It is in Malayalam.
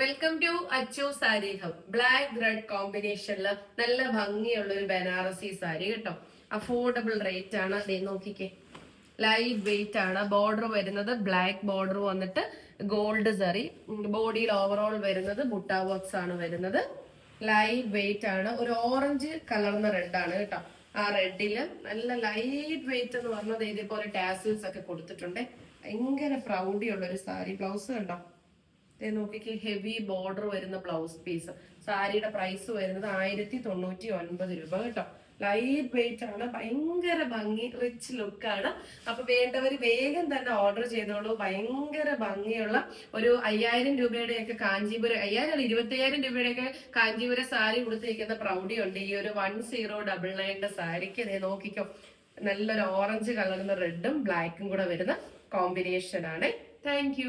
Welcome to Achu sari hub black red കോമ്പിനേഷനിൽ നല്ല ഭംഗിയുള്ള ഒരു ബനാറസി സാരി കേട്ടോ. അഫോർഡബിൾ റേറ്റ് ആണ്. ദേ നോക്കിക്കേ. ലൈറ്റ് വെയിറ്റ് ആണ്. ബോർഡർ വരുന്നത് ബ്ലാക്ക് ബോർഡർ വന്നിട്ട് ഗോൾഡ് സറി ബോഡിയിൽ ഓവറോൾ വരുന്നത് ബുട്ട വർക്ക്സ് ആണ് വരുന്നത്. ലൈറ്റ് വെയിറ്റ് ആണ്. ഒരു ഓറഞ്ച് കളർന്ന ആണ് കേട്ടോ. ആ റെഡിൽ നല്ല ലൈറ്റ് വെയിറ്റ് എന്ന് പറഞ്ഞത് ഇതേപോലെ ടാസിൽസ് ഒക്കെ കൊടുത്തിട്ടുണ്ട്. ഭയങ്കര പ്രൗഡിയുള്ള ഒരു സാരി ബ്ലൗസ് കണ്ടോ? നോക്കിക്കേ ഹെവി ബോർഡർ വരുന്ന ബ്ലൗസ് പീസ് സാരിയുടെ പ്രൈസ് വരുന്നത് ആയിരത്തി തൊണ്ണൂറ്റി ഒൻപത് രൂപ കേട്ടോ. ലൈറ്റ് വെയിറ്റ് ആണ് ഭയങ്കര ഭംഗി റിച്ച് ലുക്കാണ് അപ്പൊ വേണ്ടവർ വേഗം തന്നെ ഓർഡർ ചെയ്തോളൂ. ഭയങ്കര ഭംഗിയുള്ള ഒരു അയ്യായിരം രൂപയുടെയൊക്കെ കാഞ്ചീപുരം അയ്യായിരം അല്ല ഇരുപത്തയ്യായിരം രൂപയുടെയൊക്കെ കാഞ്ചീപുരം സാരി കൊടുത്തിരിക്കുന്ന പ്രൗഢിയുണ്ട് ഈ ഒരു വൺ സീറോ ഡബിൾ നയന്റെ സാരിക്ക് ദേ നോക്കിക്കോ. നല്ലൊരു ഓറഞ്ച് കളറുന്ന റെഡും ബ്ലാക്കും കൂടെ വരുന്ന കോമ്പിനേഷൻ ആണ്. താങ്ക്